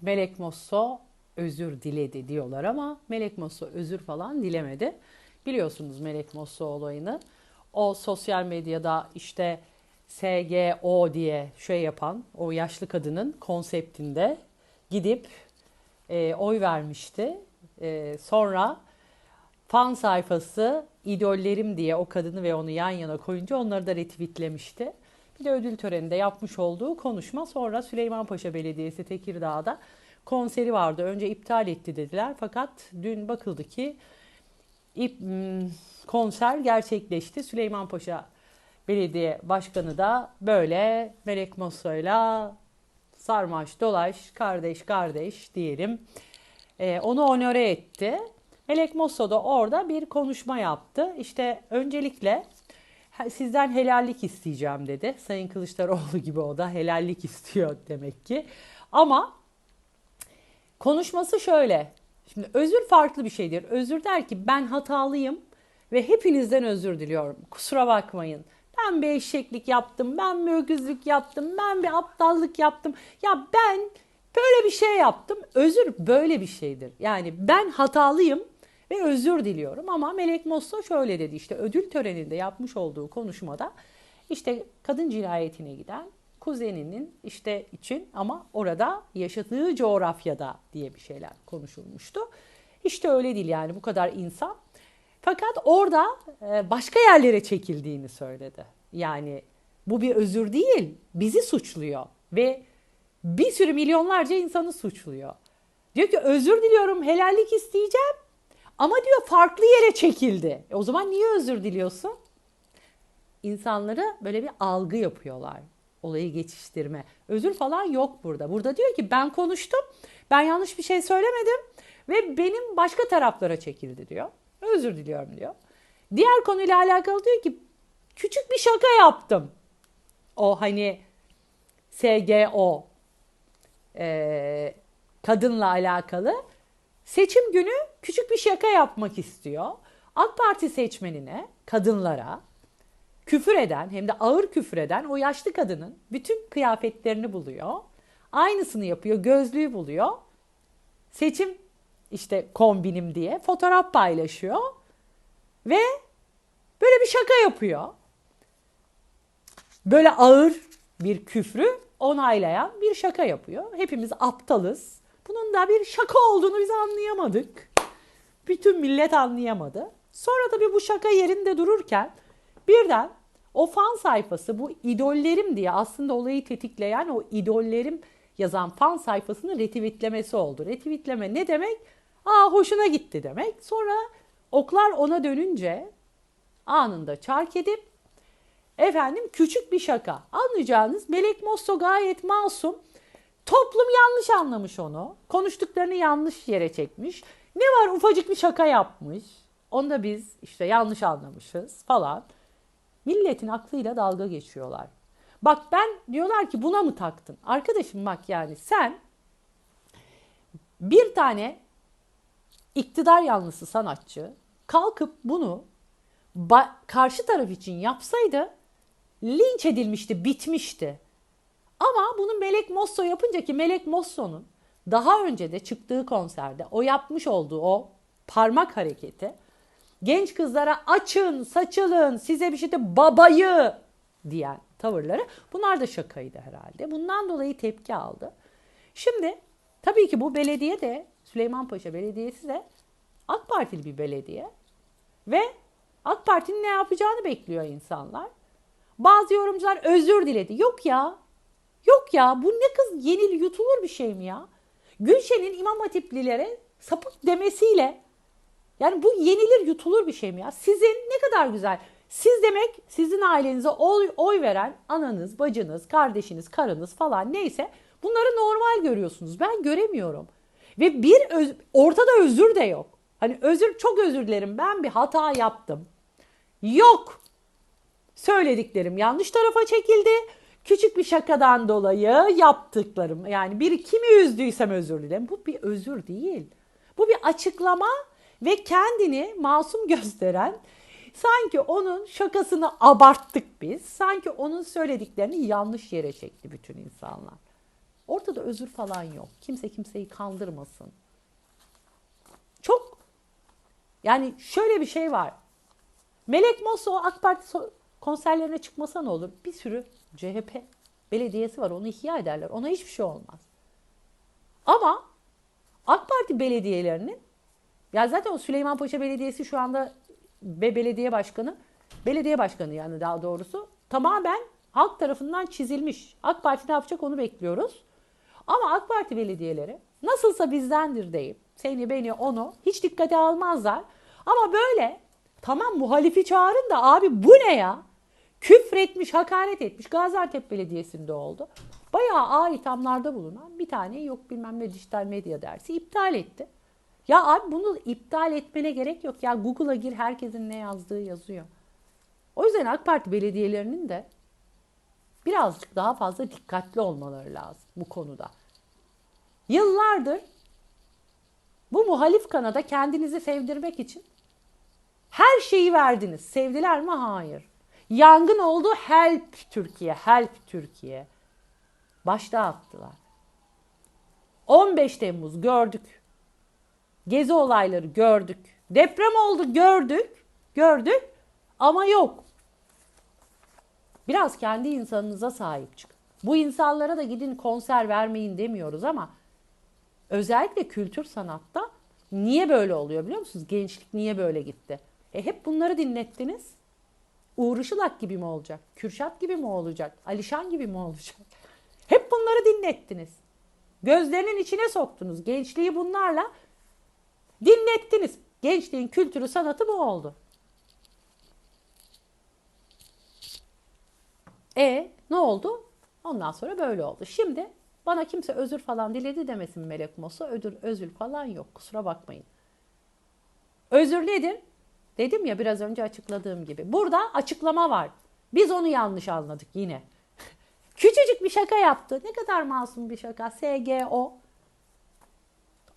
Melek Mosso özür diledi diyorlar ama Melek Mosso özür falan dilemedi. Biliyorsunuz Melek Mosso olayını. O sosyal medyada işte SGO diye şey yapan o yaşlı kadının konseptinde gidip e, oy vermişti. E, sonra fan sayfası idollerim diye o kadını ve onu yan yana koyunca onları da retweetlemişti. Bir de ödül töreninde yapmış olduğu konuşma sonra Süleymanpaşa Belediyesi Tekirdağ'da konseri vardı. Önce iptal etti dediler fakat dün bakıldı ki ip, hmm, konser gerçekleşti. Süleymanpaşa Belediye Başkanı da böyle Melek Mosso'yla sarmaş dolaş kardeş kardeş diyelim ee, onu onore etti. Melek Mosso da orada bir konuşma yaptı. İşte öncelikle sizden helallik isteyeceğim dedi. Sayın Kılıçdaroğlu gibi o da helallik istiyor demek ki. Ama konuşması şöyle. Şimdi özür farklı bir şeydir. Özür der ki ben hatalıyım ve hepinizden özür diliyorum. Kusura bakmayın. Ben bir eşeklik yaptım, ben bir öküzlük yaptım, ben bir aptallık yaptım. Ya ben böyle bir şey yaptım. Özür böyle bir şeydir. Yani ben hatalıyım ve özür diliyorum. Ama Melek Mosso şöyle dedi işte ödül töreninde yapmış olduğu konuşmada işte kadın cinayetine giden kuzeninin işte için ama orada yaşadığı coğrafyada diye bir şeyler konuşulmuştu. İşte öyle değil yani bu kadar insan. Fakat orada e, başka yerlere çekildiğini söyledi. Yani bu bir özür değil, bizi suçluyor ve bir sürü milyonlarca insanı suçluyor. Diyor ki özür diliyorum, helallik isteyeceğim ama diyor farklı yere çekildi. E o zaman niye özür diliyorsun? İnsanlara böyle bir algı yapıyorlar. Olayı geçiştirme. Özür falan yok burada. Burada diyor ki ben konuştum. Ben yanlış bir şey söylemedim. Ve benim başka taraflara çekildi diyor. Özür diliyorum diyor. Diğer konuyla alakalı diyor ki küçük bir şaka yaptım. O hani SGO e, kadınla alakalı seçim günü küçük bir şaka yapmak istiyor. AK Parti seçmenine, kadınlara küfür eden hem de ağır küfür eden o yaşlı kadının bütün kıyafetlerini buluyor. Aynısını yapıyor, gözlüğü buluyor. Seçim işte kombinim diye fotoğraf paylaşıyor ve böyle bir şaka yapıyor. Böyle ağır bir küfrü onaylayan bir şaka yapıyor. Hepimiz aptalız. Bunun da bir şaka olduğunu biz anlayamadık. Bütün millet anlayamadı. Sonra tabii bu şaka yerinde dururken birden o fan sayfası bu idollerim diye aslında olayı tetikleyen o idollerim yazan fan sayfasının retweetlemesi oldu. Retweetleme ne demek? Aa hoşuna gitti demek. Sonra oklar ona dönünce anında çark edip efendim küçük bir şaka. Anlayacağınız Melek Mosso gayet masum. Toplum yanlış anlamış onu. Konuştuklarını yanlış yere çekmiş. Ne var ufacık bir şaka yapmış. Onu da biz işte yanlış anlamışız falan. Milletin aklıyla dalga geçiyorlar. Bak ben diyorlar ki buna mı taktın? Arkadaşım bak yani sen bir tane iktidar yanlısı sanatçı kalkıp bunu karşı taraf için yapsaydı linç edilmişti, bitmişti. Ama bunu Melek Mosso yapınca ki Melek Mosso'nun daha önce de çıktığı konserde o yapmış olduğu o parmak hareketi genç kızlara açın, saçılın, size bir şey de babayı diyen tavırları bunlar da şakaydı herhalde. Bundan dolayı tepki aldı. Şimdi tabii ki bu belediye de Süleymanpaşa Belediyesi de AK Partili bir belediye ve AK Parti'nin ne yapacağını bekliyor insanlar. Bazı yorumcular özür diledi. Yok ya. Yok ya bu ne kız yenil yutulur bir şey mi ya? Gülşen'in İmam Hatiplilere sapık demesiyle yani bu yenilir yutulur bir şey mi ya? Sizin ne kadar güzel. Siz demek sizin ailenize oy, oy veren ananız, bacınız, kardeşiniz, karınız falan neyse bunları normal görüyorsunuz. Ben göremiyorum. Ve bir öz, ortada özür de yok. Hani özür çok özür dilerim ben bir hata yaptım. Yok. Söylediklerim yanlış tarafa çekildi. Küçük bir şakadan dolayı yaptıklarım yani bir kimi üzdüysem özür dilerim. Bu bir özür değil. Bu bir açıklama ve kendini masum gösteren sanki onun şakasını abarttık biz. Sanki onun söylediklerini yanlış yere çekti bütün insanlar. Ortada özür falan yok. Kimse kimseyi kandırmasın. Çok yani şöyle bir şey var. Melek Mosso AK Parti konserlerine çıkmasa ne olur? Bir sürü CHP belediyesi var. Onu ihya ederler. Ona hiçbir şey olmaz. Ama AK Parti belediyelerinin ya zaten o Süleymanpaşa Belediyesi şu anda ve belediye başkanı belediye başkanı yani daha doğrusu tamamen halk tarafından çizilmiş. AK Parti ne yapacak onu bekliyoruz. Ama AK Parti belediyeleri nasılsa bizdendir deyip seni beni onu hiç dikkate almazlar. Ama böyle tamam muhalifi çağırın da abi bu ne ya? Küfretmiş, hakaret etmiş. Gaziantep Belediyesi'nde oldu. Bayağı ağır ithamlarda bulunan bir tane yok bilmem ne dijital medya dersi iptal etti. Ya abi bunu iptal etmene gerek yok. Ya Google'a gir herkesin ne yazdığı yazıyor. O yüzden AK Parti belediyelerinin de birazcık daha fazla dikkatli olmaları lazım bu konuda. Yıllardır bu muhalif kanada kendinizi sevdirmek için her şeyi verdiniz. Sevdiler mi? Hayır. Yangın oldu. Help Türkiye, help Türkiye. Başta attılar. 15 Temmuz gördük. Gezi olayları gördük. Deprem oldu gördük. Gördük ama yok. Biraz kendi insanınıza sahip çıkın. Bu insanlara da gidin konser vermeyin demiyoruz ama özellikle kültür sanatta niye böyle oluyor biliyor musunuz? Gençlik niye böyle gitti? E hep bunları dinlettiniz. Uğur Işılak gibi mi olacak? Kürşat gibi mi olacak? Alişan gibi mi olacak? Hep bunları dinlettiniz. Gözlerinin içine soktunuz. Gençliği bunlarla dinlettiniz. Gençliğin kültürü sanatı bu oldu. E ne oldu? Ondan sonra böyle oldu. Şimdi bana kimse özür falan diledi demesin Melek Mosu. Ödül, özür falan yok. Kusura bakmayın. Özür nedir? Dedim ya biraz önce açıkladığım gibi. Burada açıklama var. Biz onu yanlış anladık yine. Küçücük bir şaka yaptı. Ne kadar masum bir şaka. SGO.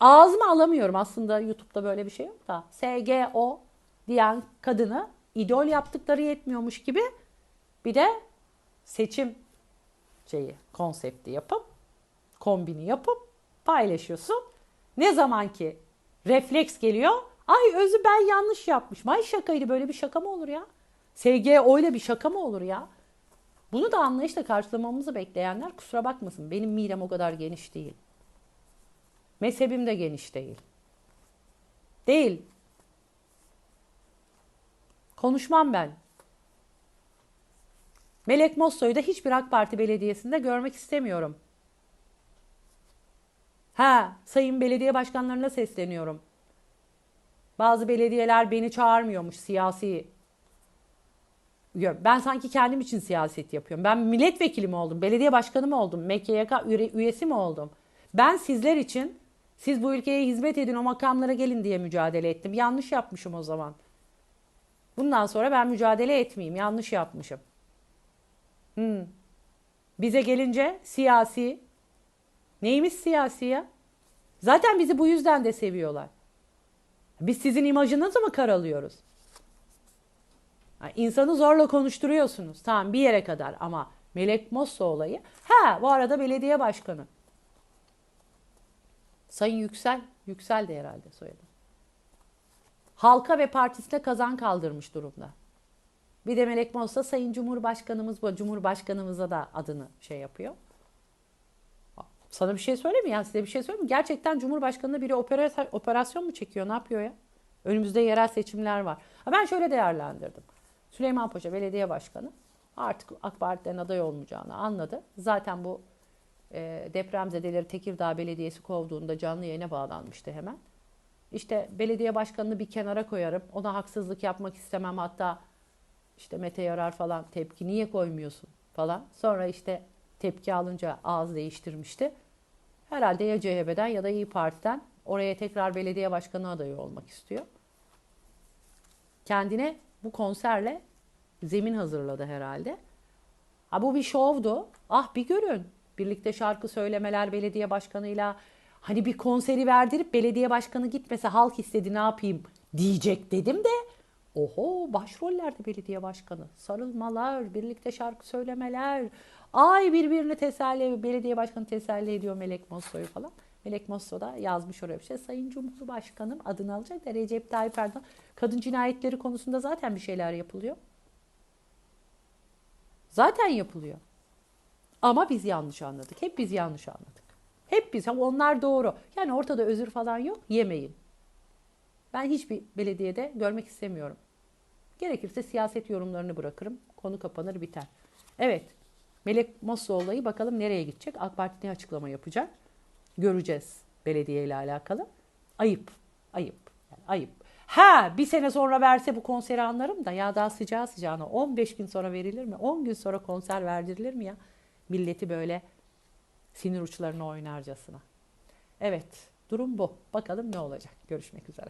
Ağzıma alamıyorum aslında YouTube'da böyle bir şey yok da. SGO diyen kadını idol yaptıkları yetmiyormuş gibi bir de seçim şeyi konsepti yapıp kombini yapıp paylaşıyorsun. Ne zaman ki refleks geliyor ay özü ben yanlış yapmışım. Ay şakaydı böyle bir şaka mı olur ya? SGO ile bir şaka mı olur ya? Bunu da anlayışla karşılamamızı bekleyenler kusura bakmasın. Benim midem o kadar geniş değil. Mezhebim de geniş değil. Değil. Konuşmam ben. Melek Mosso'yu da hiçbir AK Parti belediyesinde görmek istemiyorum. Ha, sayın belediye başkanlarına sesleniyorum. Bazı belediyeler beni çağırmıyormuş siyasi. Ben sanki kendim için siyaset yapıyorum. Ben milletvekili mi oldum, belediye başkanı mı oldum, MKYK üyesi mi oldum? Ben sizler için, siz bu ülkeye hizmet edin, o makamlara gelin diye mücadele ettim. Yanlış yapmışım o zaman. Bundan sonra ben mücadele etmeyeyim, yanlış yapmışım. Hmm. Bize gelince siyasi. Neyimiz siyasi ya? Zaten bizi bu yüzden de seviyorlar. Biz sizin imajınızı mı karalıyoruz? Yani insanı zorla konuşturuyorsunuz. Tamam bir yere kadar ama Melek Mosso olayı. Ha bu arada belediye başkanı. Sayın Yüksel. Yüksel de herhalde soyadı. Halka ve partisine kazan kaldırmış durumda. Bir de Melek Mossa Sayın Cumhurbaşkanımız bu. Cumhurbaşkanımıza da adını şey yapıyor. Sana bir şey söyleyeyim mi ya? Size bir şey söyleyeyim mi? Gerçekten Cumhurbaşkanı'na biri operasyon mu çekiyor? Ne yapıyor ya? Önümüzde yerel seçimler var. Ha ben şöyle değerlendirdim. Süleyman Paşa Belediye Başkanı artık AK Parti'den aday olmayacağını anladı. Zaten bu e, depremzedeleri Tekirdağ Belediyesi kovduğunda canlı yayına bağlanmıştı hemen. İşte belediye başkanını bir kenara koyarım. Ona haksızlık yapmak istemem. Hatta işte Mete Yarar falan tepki niye koymuyorsun falan. Sonra işte tepki alınca ağız değiştirmişti. Herhalde ya CHP'den ya da İyi Parti'den oraya tekrar belediye başkanı adayı olmak istiyor. Kendine bu konserle zemin hazırladı herhalde. Ha bu bir şovdu. Ah bir görün. Birlikte şarkı söylemeler belediye başkanıyla hani bir konseri verdirip belediye başkanı gitmese halk istedi ne yapayım diyecek dedim de Oho başrollerde belediye başkanı. Sarılmalar, birlikte şarkı söylemeler. Ay birbirini teselli, belediye başkanı teselli ediyor Melek Mosso'yu falan. Melek Mosso da yazmış oraya bir şey. Sayın Cumhurbaşkanım adını alacak da Recep Tayyip Erdoğan. Kadın cinayetleri konusunda zaten bir şeyler yapılıyor. Zaten yapılıyor. Ama biz yanlış anladık. Hep biz yanlış anladık. Hep biz. Onlar doğru. Yani ortada özür falan yok. Yemeyin. Ben hiçbir belediyede görmek istemiyorum. Gerekirse siyaset yorumlarını bırakırım. Konu kapanır biter. Evet. Melek Mosso olayı bakalım nereye gidecek? AK Parti ne açıklama yapacak? Göreceğiz belediye ile alakalı. Ayıp. Ayıp. Yani ayıp. Ha bir sene sonra verse bu konseri anlarım da ya daha sıcağı sıcağına 15 gün sonra verilir mi? 10 gün sonra konser verdirilir mi ya? Milleti böyle sinir uçlarına oynarcasına. Evet durum bu. Bakalım ne olacak. Görüşmek üzere.